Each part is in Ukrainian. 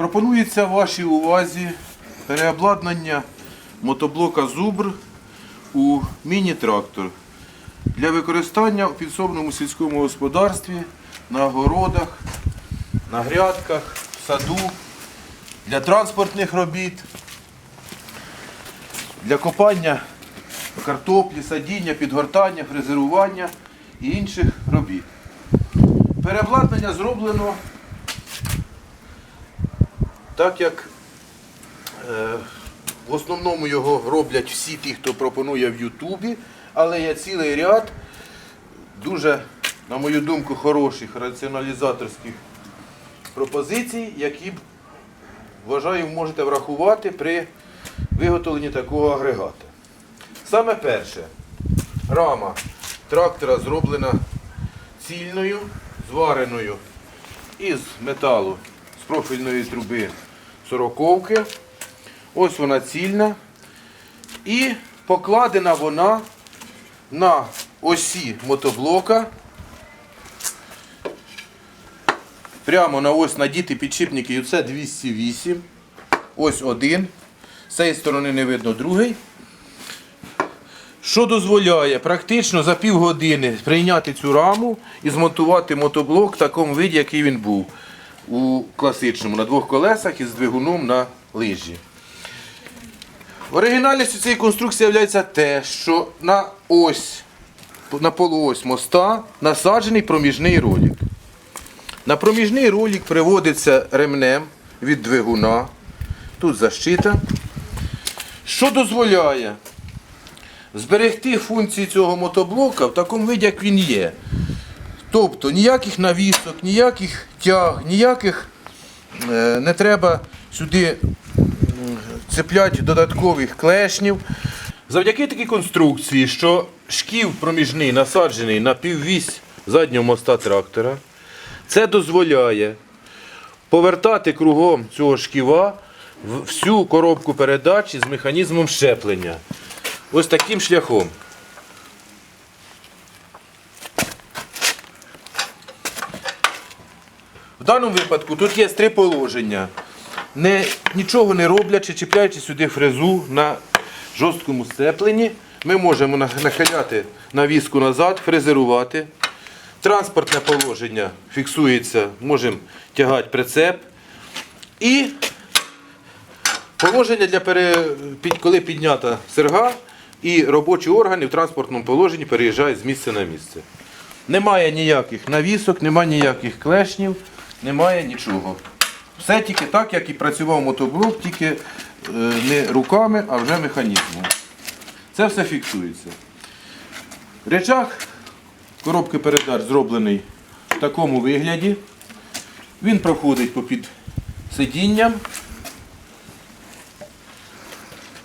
Пропонується вашій увазі переобладнання мотоблока Зубр у міні-трактор для використання у підсобному сільському господарстві, на городах, на грядках, в саду, для транспортних робіт, для копання картоплі, садіння, підгортання, фрезерування і інших робіт. Переобладнання зроблено так як е, в основному його роблять всі ті, хто пропонує в Ютубі, але є цілий ряд дуже, на мою думку, хороших раціоналізаторських пропозицій, які вважаю, можете врахувати при виготовленні такого агрегата. Саме перше, рама трактора зроблена цільною, звареною із металу з профільної труби сороковки. Ось вона цільна. І покладена вона на осі мотоблока. Прямо на ось надіти підшипники UC 208. Ось один. З цієї сторони не видно другий. Що дозволяє практично за півгодини прийняти цю раму і змонтувати мотоблок в такому виді, який він був у класичному, на двох колесах із двигуном на лижі. Оригінальністю цієї конструкції є те, що на ось, на полуось моста насаджений проміжний ролик. На проміжний ролик приводиться ремнем від двигуна. Тут защита. Що дозволяє зберегти функції цього мотоблока в такому виді, як він є. Тобто ніяких навісок, ніяких тяг, ніяких е, не треба сюди цепляти додаткових клешнів. Завдяки такій конструкції, що шків проміжний насаджений на піввісь заднього моста трактора, це дозволяє повертати кругом цього шківа всю коробку передач з механізмом щеплення. Ось таким шляхом. В даному випадку тут є три положення. Не, нічого не роблячи, чіпляючи сюди фрезу на жорсткому сцепленні, ми можемо нахиляти навіску назад, фрезерувати. Транспортне положення фіксується, можемо тягати прицеп. І Положення для пере... коли піднята серга і робочі органи в транспортному положенні переїжджають з місця на місце. Немає ніяких навісок, немає ніяких клешнів, немає нічого. Все тільки так, як і працював мотоблок, тільки е, не руками, а вже механізмом. Це все фіксується. Речах коробки передач зроблений в такому вигляді. Він проходить попід сидінням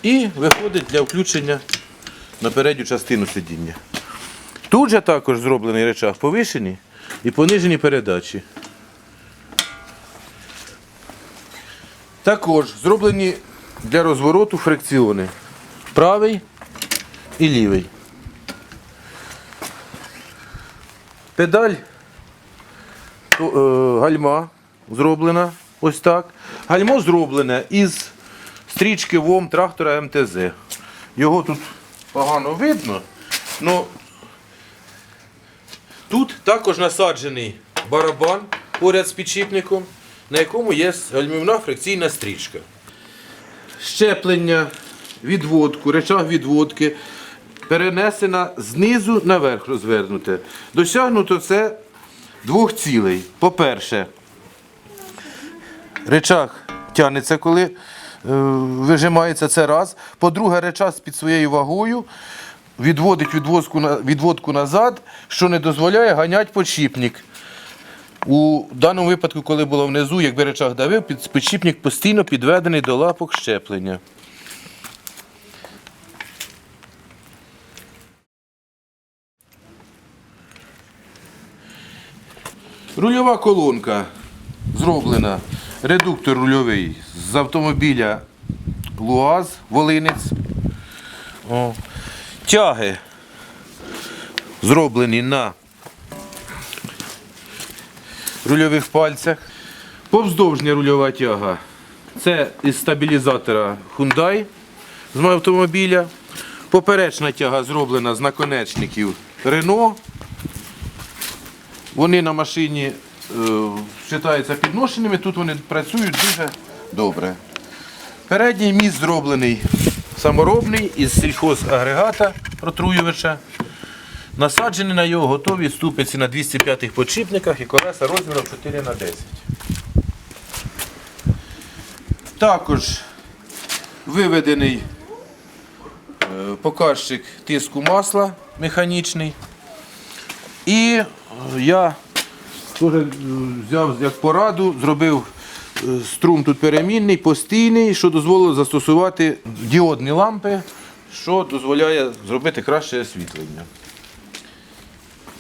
і виходить для включення на передню частину сидіння. Тут же також зроблений речах повишені і понижені передачі. Також зроблені для розвороту фрикціони. Правий і лівий. Педаль е, гальма зроблена ось так. Гальмо зроблене із стрічки ВОМ трактора МТЗ. Його тут погано видно. но тут також насаджений барабан поряд з підшипником, на якому є гальмівна фрикційна стрічка. Щеплення, відводку, речах відводки перенесена знизу наверх розвернуте. Досягнуто це двох цілей. По-перше, речах тягнеться, коли е, вижимається це раз. По-друге, речах під своєю вагою відводить відводку, назад, що не дозволяє ганяти подшипник. У даному випадку, коли було внизу, якби речах давив, під- підшипник постійно підведений до лапок щеплення. Рульова колонка зроблена. Редуктор рульовий з автомобіля Луаз, Волинець. О. Тяги зроблені на рульових пальцях. Повздовжня рульова тяга. Це із стабілізатора Hyundai з мого автомобіля. Поперечна тяга зроблена з наконечників Renault. Вони на машині е, підношеними, тут вони працюють дуже добре. Передній міст зроблений саморобний із сільхозагрегата протруювача. Насаджені на його готові ступиці на 205 подшипниках і колеса розміром 4 на 10 Також виведений е, показчик тиску масла механічний. І е, я е, взяв як пораду, зробив струм тут перемінний, постійний, що дозволило застосувати діодні лампи, що дозволяє зробити краще освітлення.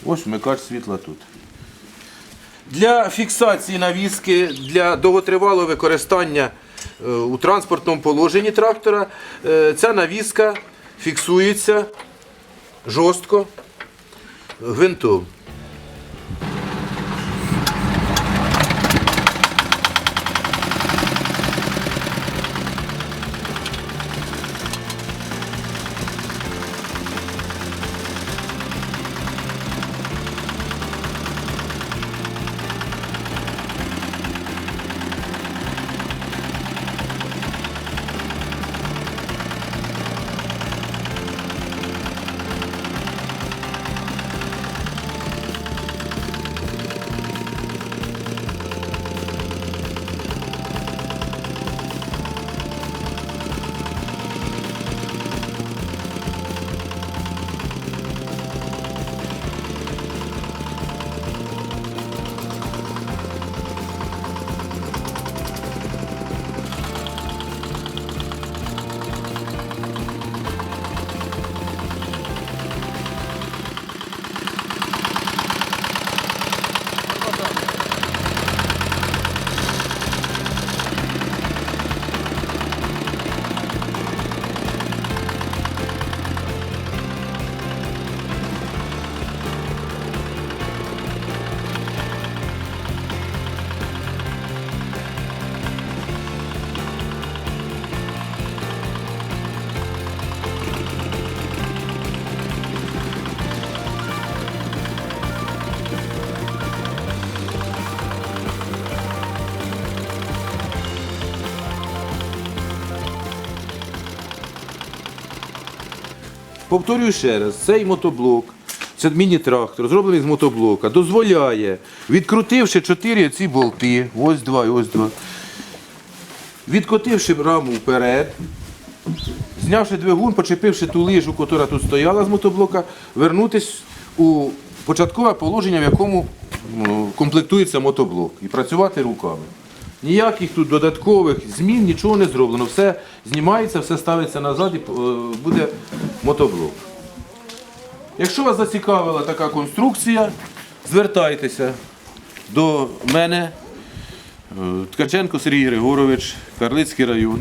Ось вмикач світла тут. Для фіксації навіски, для довготривалого використання е, у транспортному положенні трактора е, ця навіска фіксується жорстко гвинтом. Повторюю ще раз, цей мотоблок, це міні-трактор, зроблений з мотоблока, дозволяє, відкрутивши чотири ці болти, ось два ось два, відкотивши раму вперед, знявши двигун, почепивши ту лижу, яка тут стояла з мотоблока, вернутися у початкове положення, в якому ну, комплектується мотоблок, і працювати руками. Ніяких тут додаткових змін, нічого не зроблено. Все знімається, все ставиться назад і е, буде мотоблок. Якщо вас зацікавила така конструкція, звертайтеся до мене, е, Ткаченко Сергій Григорович, Карлицький район.